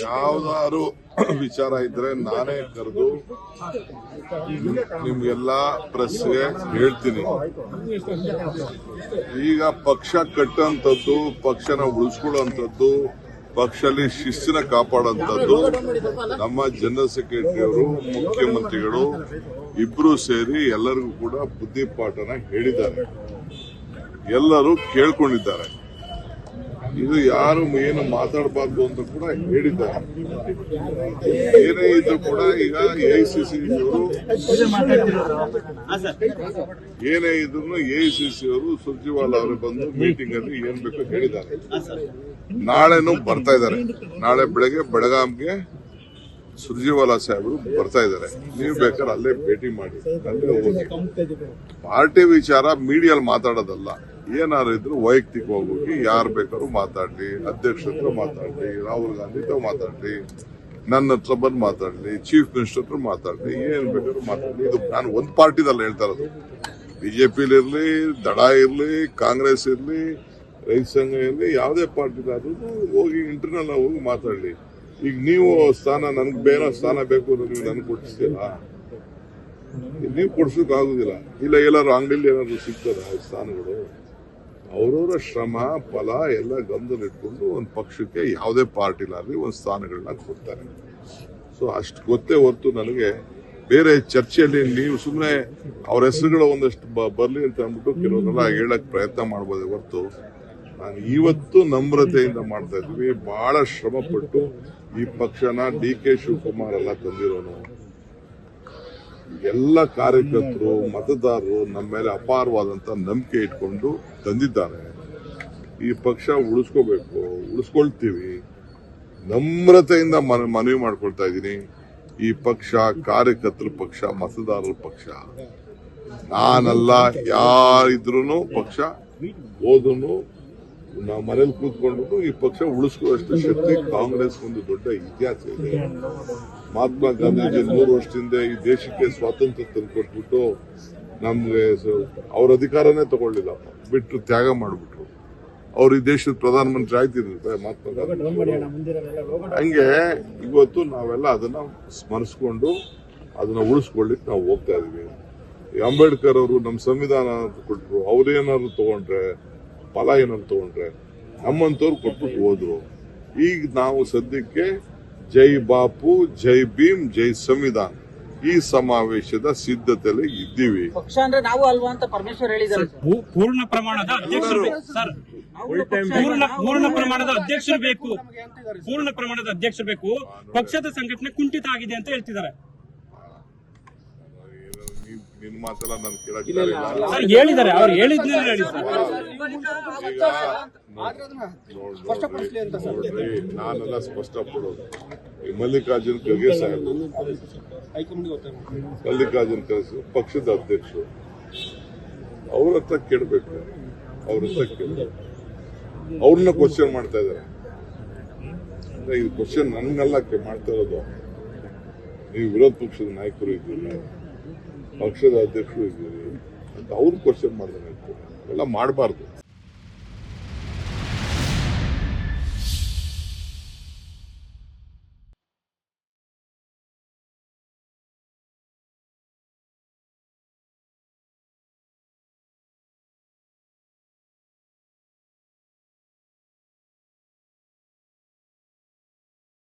ಯಾವ್ದಾದ್ರು ವಿಚಾರ ಇದ್ರೆ ನಾನೇ ಕರೆದು ನಿಮ್ಗೆಲ್ಲ ಪ್ರೆಸ್ಗೆ ಹೇಳ್ತೀನಿ. ಈಗ ಪಕ್ಷ ಕಟ್ಟಂತದ್ದು ಪಕ್ಷನ ಉಳಿಸ್ಕೊಳ್ಳುವಂಥದ್ದು ಪಕ್ಷದಲ್ಲಿ ಶಿಸ್ತಿನ ಕಾಪಾಡುವಂಥದ್ದು, ನಮ್ಮ ಜನರಲ್ ಸೆಕ್ರೆಟರಿ ಅವರು ಮುಖ್ಯಮಂತ್ರಿಗಳು ಇಬ್ರು ಸೇರಿ ಎಲ್ಲರಿಗೂ ಕೂಡ ಬುದ್ಧಿಪಾಠನ ಹೇಳಿದ್ದಾರೆ. ಎಲ್ಲರೂ ಕೇಳ್ಕೊಂಡಿದ್ದಾರೆ. ಇದು ಯಾರು ಏನು ಮಾತಾಡಬಾರ್ದು ಅಂತ ಕೂಡ ಹೇಳಿದ್ದಾರೆ. ಏನೇ ಇದ್ರು ಕೂಡ ಈಗ ಎಐಸಿಸಿ ಅವರು ಏನೇ ಇದ್ರು ಎಐಸಿಸಿ ಅವರು ಸುರ್ಜಿವಾಲ ಅವರು ಬಂದು ಮೀಟಿಂಗ್ ಅಲ್ಲಿ ಏನ್ ಬೇಕು ಹೇಳಿದ್ದಾರೆ. ನಾಳೆನೂ ಬರ್ತಾ ಇದ್ದಾರೆ. ನಾಳೆ ಬೆಳಗ್ಗೆ ಬೆಳಗಾಂಗೆ ಸುರ್ಜಿವಾಲಾ ಸಾಹೇಬರು ಬರ್ತಾ ಇದ್ದಾರೆ. ನೀವು ಬೇಕಾದ್ರೆ ಅಲ್ಲೇ ಭೇಟಿ ಮಾಡಿ. ಅಲ್ಲೇ ಹೋಗಿ. ಪಾರ್ಟಿ ವಿಚಾರ ಮೀಡಿಯಲ್ಲಿ ಮಾತಾಡೋದಲ್ಲ. ಏನಾರು ಇದ್ರು ವೈಯಕ್ತಿಕವಾಗಿ ಹೋಗಿ ಯಾರು ಬೇಕಾದ್ರೂ ಮಾತಾಡ್ಲಿ, ಅಧ್ಯಕ್ಷ ಹತ್ರ ಮಾತಾಡ್ಲಿ, ರಾಹುಲ್ ಗಾಂಧಿ ಹತ್ರ ಮಾತಾಡ್ಲಿ, ನನ್ನ ಹತ್ರ ಬಂದು ಮಾತಾಡ್ಲಿ ಚೀಫ್ ಮಿನಿಸ್ಟರ್ ಹತ್ರ ಮಾತಾಡ್ಲಿ, ಏನ್ ಬೇಕಾದ್ರೂ ಮಾತಾಡ್ಲಿ. ಇದು ನಾನು ಒಂದ್ ಪಾರ್ಟಿದಲ್ಲ ಹೇಳ್ತಾ ಇರೋದು. ಬಿಜೆಪಿಲಿ ಇರ್ಲಿ, ದಡ ಇರ್ಲಿ, ಕಾಂಗ್ರೆಸ್ ಇರ್ಲಿ, ರೈತ ಸಂಘ ಇರ್ಲಿ, ಯಾವುದೇ ಪಾರ್ಟಿದಾದ್ರೂ ಹೋಗಿ ಇಂಟರ್ನಲ್ ಹೋಗಿ ಮಾತಾಡ್ಲಿ. ಈಗ ನೀವು ಸ್ಥಾನ, ನನ್ಗೆ ಬೇರೆ ಸ್ಥಾನ ಬೇಕು ನೀವು ನನ್ಗೆ ಕೊಡಿಸ್ತೀರಾ ನೀವು ಕೊಡ್ಸೋಕ್ಕಾಗೋದಿಲ್ಲ ಇಲ್ಲ, ಎಲ್ಲಾರು ಅಂಗಡಿಲಿ ಏನಾದ್ರು ಸಿಗ್ತದ ಸ್ಥಾನಗಳು? ಅವರವರ ಶ್ರಮ, ಫಲ ಎಲ್ಲ ಗಮನದಲ್ಲಿಟ್ಕೊಂಡು ಒಂದು ಪಕ್ಷಕ್ಕೆ ಯಾವುದೇ ಪಾರ್ಟಿಲಾಗಲಿ ಒಂದು ಸ್ಥಾನಗಳನ್ನ ಕೊಡ್ತಾರೆ. ಸೊ ಅಷ್ಟು ಗೊತ್ತೇ ಹೊರತು ನನಗೆ ಬೇರೆ ಚರ್ಚೆಯಲ್ಲಿ ನೀವು ಸುಮ್ಮನೆ ಅವ್ರ ಹೆಸರುಗಳು ಒಂದಷ್ಟು ಬರಲಿ ಅಂತ ಅಂದ್ಬಿಟ್ಟು ಕೆಲವರೆಲ್ಲ ಹೇಳಕ್ ಪ್ರಯತ್ನ ಮಾಡ್ಬೋದೇ ಹೊರತು ನಾನು ಇವತ್ತು ನಮ್ರತೆಯಿಂದ ಮಾಡ್ತಾ ಇದ್ದೀವಿ. ಬಹಳ ಶ್ರಮಪಟ್ಟು ಈ ಪಕ್ಷನ ಡಿ ಕೆ ಶಿವಕುಮಾರ್ ಎಲ್ಲ ತಂದಿರೋನು. ಎಲ್ಲ ಕಾರ್ಯಕರ್ತರು, ಮತದಾರರು ನಮ್ಮ ಮೇಲೆ ಅಪಾರವಾದಂತ ನಂಬಿಕೆ ಇಟ್ಕೊಂಡು ತಂದಿದ್ದಾರೆ. ಈ ಪಕ್ಷ ಉಳಿಸ್ಕೋಬೇಕು, ಉಳಿಸ್ಕೊಳ್ತೀವಿ. ನಮ್ರತೆಯಿಂದ ಮನ- ಮನವಿ ಮಾಡ್ಕೊಳ್ತಾ ಇದ್ದೀನಿ. ಈ ಪಕ್ಷ ಕಾರ್ಯಕರ್ತರ ಪಕ್ಷ, ಮತದಾರರ ಪಕ್ಷ. ನಾನಲ್ಲ ಯಾರಿದ್ರು ಪಕ್ಷ ಹೋದ್ರು ನಾವು ಮನೇಲಿ ಕೂತ್ಕೊಂಡು ಈ ಪಕ್ಷ ಉಳಿಸ್ಕೊಳ್ಳುವಷ್ಟು ಶಕ್ತಿ ಕಾಂಗ್ರೆಸ್ ಒಂದು ದೊಡ್ಡ ಇತಿಹಾಸ ಇದೆ. ಮಹಾತ್ಮ ಗಾಂಧೀಜಿ ನೂರು ವರ್ಷದಿಂದ ಈ ದೇಶಕ್ಕೆ ಸ್ವಾತಂತ್ರ್ಯ ತಂದುಕೊಟ್ಬಿಟ್ಟು ನಮ್ಗೆ ಅವ್ರ ಅಧಿಕಾರನೇ ತಗೊಳ್ಳಿಲ್ಲ. ಬಿಟ್ಟು ತ್ಯಾಗ ಮಾಡಿಬಿಟ್ರು. ಅವ್ರು ಈ ದೇಶದ ಪ್ರಧಾನಮಂತ್ರಿ ಆಯ್ತಿದ್ರು ಮಹಾತ್ಮ ಗಾಂಧಿ ಹಂಗೆ ಇವತ್ತು ನಾವೆಲ್ಲ ಅದನ್ನ ಸ್ಮರಿಸ್ಕೊಂಡು ಅದನ್ನ ಉಳಿಸ್ಕೊಳ್ಳಿಕ್ಕೆ ನಾವು ಹೋಗ್ತಾ ಇದೀವಿ. ಅಂಬೇಡ್ಕರ್ ಅವರು ನಮ್ಮ ಸಂವಿಧಾನ ಅಂತ ಕೊಟ್ರು ಅವ್ರೇನಾದ್ರು ತಗೊಂಡ್ರೆ ಫಲ ಏನಂತ ತಗೊಂಡ್ರೆ ನಮ್ಮಂತವ್ರು ಕೊಟ್ಬಿಟ್ಟು ಹೋದ್ರು. ಈಗ ನಾವು ಸದ್ಯಕ್ಕೆ ಜೈ ಬಾಪು ಜೈ ಭೀಮ್ ಜೈ ಸಂವಿಧಾನ್ ಈ ಸಮಾವೇಶದ ಸಿದ್ಧತೆಯಲ್ಲಿ ಇದ್ದೀವಿ. ಪಕ್ಷ ಅಂದ್ರೆ ನಾವು ಅಲ್ವಾ ಅಂತ ಪರಮೇಶ್ವರ್ ಹೇಳಿದ್ದಾರೆ. ಪೂರ್ಣ ಪ್ರಮಾಣದ ಅಧ್ಯಕ್ಷರು ಸರ್. ಪೂರ್ಣ ಪೂರ್ಣ ಪ್ರಮಾಣದ ಅಧ್ಯಕ್ಷರು ಬೇಕು. ಪೂರ್ಣ ಪ್ರಮಾಣದ ಅಧ್ಯಕ್ಷರು ಬೇಕು. ಪಕ್ಷದ ಸಂಘಟನೆ ಕುಂಠಿತ ಆಗಿದೆ ಅಂತ ಹೇಳ್ತಿದ್ದಾರೆ. ನೀನ್- ಮಾತೆಲ್ಲ ನಾನು ಕೇಳಕ್ ಸರ್ ಹೇಳಿದ್ದಾರೆ ಅವ್ರು ಹೇಳಿ ಸರ್. ನೋಡ್ರಿ, ನಾನೆಲ್ಲ ಸ್ಪಷ್ಟ ಪಡೋದು ಈ ಮಲ್ಲಿಕಾರ್ಜುನ್ ಖರ್ಗೆ ಸಾಹೇಬ್ ಮಲ್ಲಿಕಾರ್ಜುನ್ ಖರ್ಗೆ ಪಕ್ಷದ ಅಧ್ಯಕ್ಷರು. ಅವ್ರ ಹತ್ರ ಕೇಳಬೇಕು. ಅವ್ರ ಹತ್ರ ಕೇಳಬೇಕು. ಅವ್ರನ್ನ ಕ್ವಶನ್ ಮಾಡ್ತಾ ಇದಾರೆ ಅಂದ್ರೆ ಈ ಕ್ವಶನ್ ನನ್ನೆಲ್ಲ ಕೆ- ಮಾಡ್ತಾ ಇರೋದು. ನೀವು ವಿರೋಧ ಪಕ್ಷದ ನಾಯಕರು ಇದ್ದೀರಿ? ಪಕ್ಷದ ಅಧ್ಯಕ್ಷರು ಇದ್ದೀರಿ ಅಂತ ಅವ್ರು ಕ್ವಶನ್ ಮಾಡಿದ್ರೆ ಎಲ್ಲ ಮಾಡಬಾರ್ದು.